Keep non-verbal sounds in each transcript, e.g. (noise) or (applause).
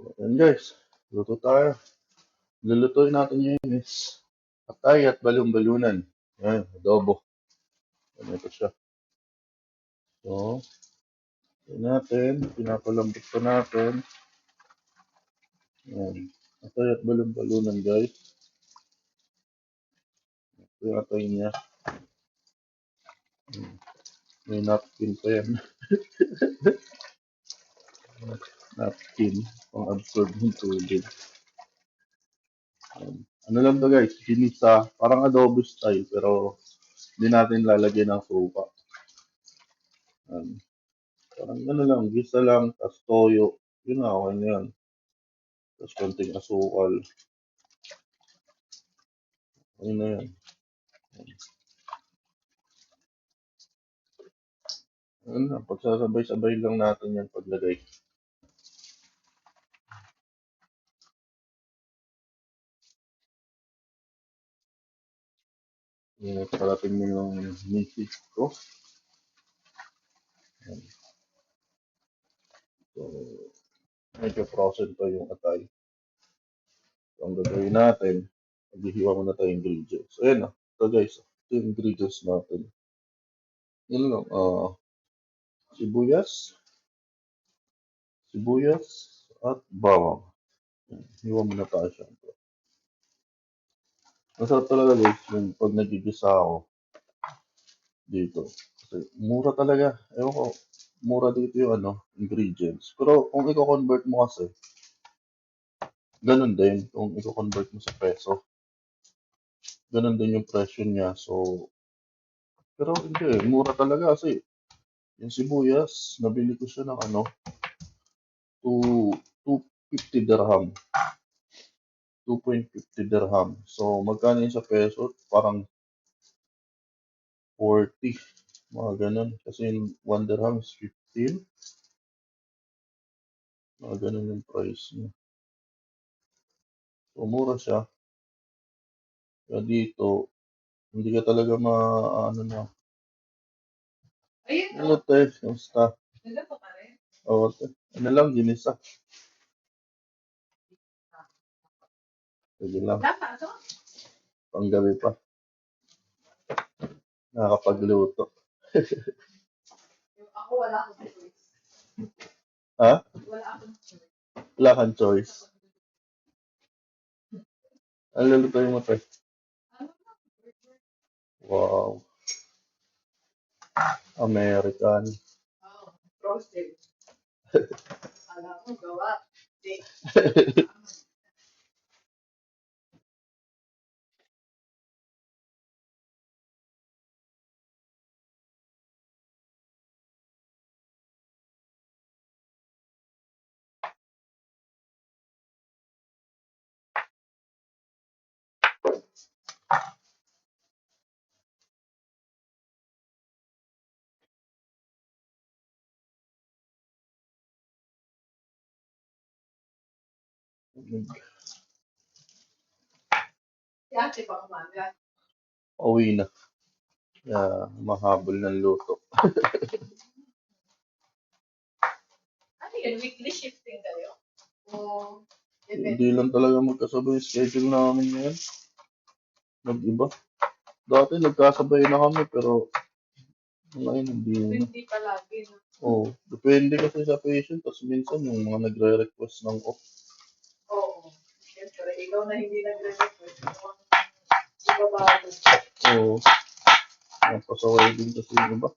Ayan guys, luto tayo. Lulutuin natin yun is atay at balon-balunan. Ayan, adobo. Ayan, ito siya. So, ayan natin, pinapalambot pa natin. Ayan, atay at balon-balunan guys. Ito yung atay niya. Ayan, May napkin pa yan. (laughs) napkin, pang absorb ng tubig. Ayan. Ano lang to guys, ginisa, parang adobo style, pero hindi natin lalagyan ng suka. Ayan. Parang ano lang, gisa lang, tas toyo. Yun na, okay na yan. Tapos konting asukal. Okay na yan. Ano pagsasabay-sabay lang natin yan paglagay. Yung parating mo yung misis ko. So, medyo frozen pa yung atay. So, ang gagawin natin, maghihiwa muna tayo yung ingredients. So, ayan na. Ito guys, ito yung ingredients natin. Yun lang, ah, sibuyas, sibuyas, at bawang. Hiwa muna tayo siya. Masarap talaga guys, yung pag nagigisa ako dito. Kasi mura talaga. Ewan ko, mura dito yung ano, ingredients. Pero kung i-convert mo kasi, ganun din. Kung i-convert mo sa peso, ganun din yung presyo niya. So, pero hindi, mura talaga kasi yung sibuyas, nabili ko siya ng ano, to 250 dirham. 2.50 dirham. So, magkano yun sa peso? Parang 40. Mga ganun. Kasi yung 1 dirham is 15. Mga ganun yung price niya. So, mura siya. Kaya dito, hindi ka talaga ma, ano na. Ayun, Ano te, kamusta? nagdapo ka rin. O, te, ano lang, ginisa. Sige lang, panggabi pa. Nakakapagluto. (laughs) Ako wala akong choice. Ha? Wala akong choice. Wala kang choice. Ano lulutuin mo, burger. Wow. American. Oh, roasted. (laughs) Alam mo, gawa. (laughs) Steak. Si ate pa umaga. Uwi na. Kaya mahabol ng luto. (laughs) Ano yun? Weekly shifting kayo? O, depende. Hindi lang talaga magkasabay yung schedule namin ngayon. Nag-iba. Dati nagkasabay na kami pero ngayon hindi na. Hindi palagi. No? Oh, depende kasi sa patient. Tapos minsan yung mga nagre-request ng off. Ikaw na hindi nagre-request. Ikaw ba ako? Oo. Napasaway din kasi yung iba.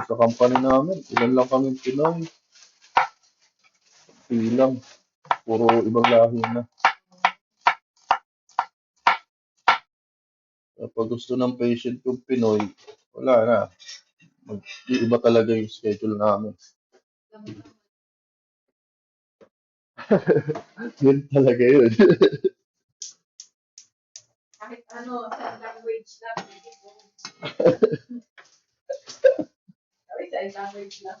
Sa company namin, ilan lang kami Pinoy. Ilang. Puro ibang lahi na. Kapag gusto ng patient yung Pinoy, wala na. Mag-iiba talaga yung schedule namin. (laughs) Yun talaga yun. Kahit ano, sa language lang. hindi ko. Sabi (laughs) sa language lang.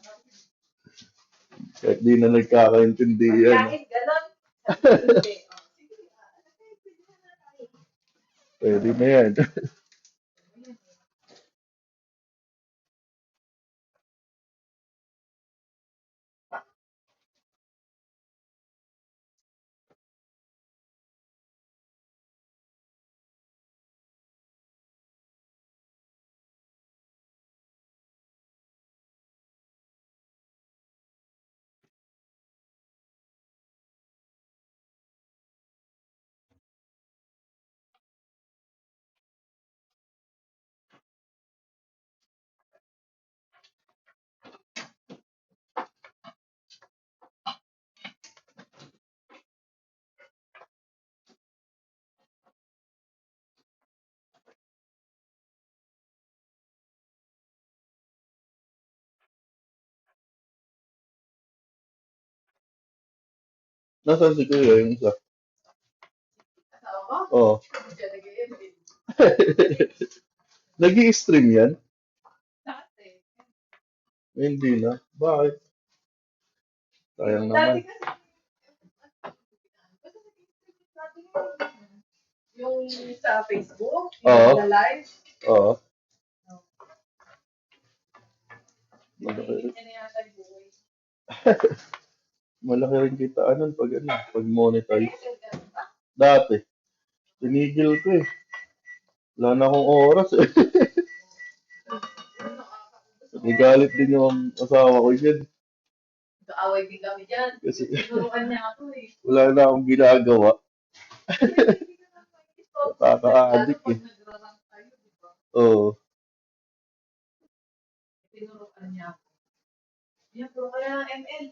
Kahit di na nagkakaintindihan. Kahit ganon. sabi ko, hindi. Oh, sige, ah, ano kayo, pwede na Pwede (laughs) Nasaan si Kuya yung isa? Asawa ko? Oo. Siya nag-i-M din. nag stream yan? Dati. Hindi na. Bakit? Sayang Dati naman. kasi, nag-i-stream. Yung sa Facebook, Oo. yung live. Oo. Hindi niya na yata yung buhay. Malaki rin kita nun pag ano, pag monetize. Dati. Tinigil ko eh. Wala na akong oras eh. (laughs) Nagalit din yung asawa ko dyan. Kaaway din kami dyan. Kasi Tinuruan niya ako eh. (laughs) wala na akong ginagawa. (laughs) Nakaka-addict eh. Oo. Tinuruan niya ako. Yan bro, kaya ML.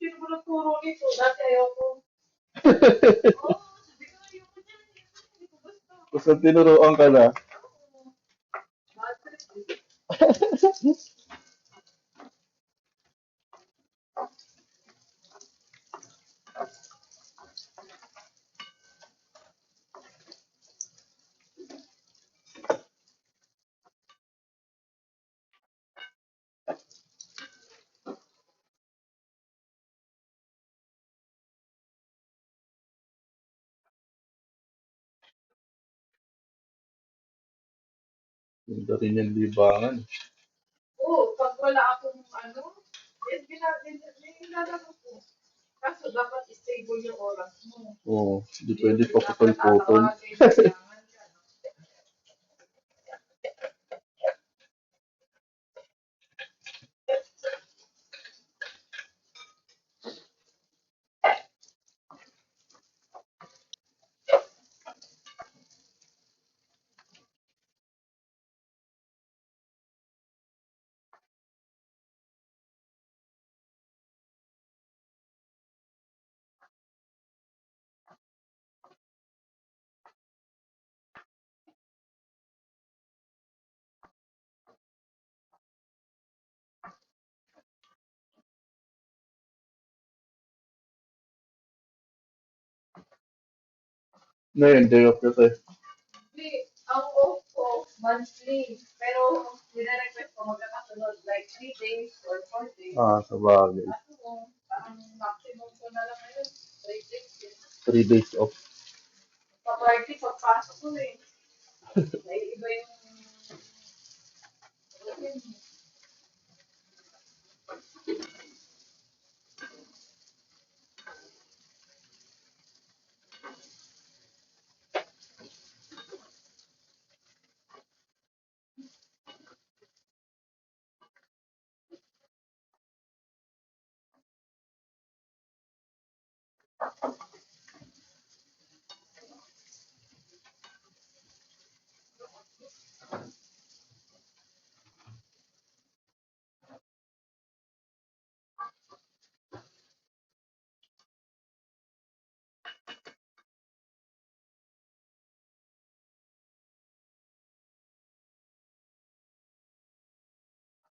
Sino ba nagturo nito? Dati ayoko. (laughs) Oo, sabi ko dyan. Hindi ko gusto. Basta tinuruan ka na. Ganda rin yung libangan. Oo, pag wala akong ano, eh, ginagawa ko. Kaso dapat stable yung oras mo. Oo. Hindi pwede pa putol-putol. Tatawagin, kailangan ka, Na yun, day off kasi. Hindi, ang off ko, monthly. Pero, nire-request ko magkakasunod, like 3 days or 4 days. Ah, sa bagay. Ano ko, parang maximum ko na lang ngayon, 3 days. yun. Three days off. Sa party, pagpasok ko eh. May iba yung...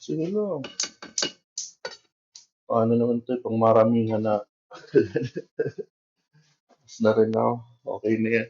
Sige lang. Paano naman ito, pang maramihan na. (laughs) Tapos na rin ako. Okay na yan.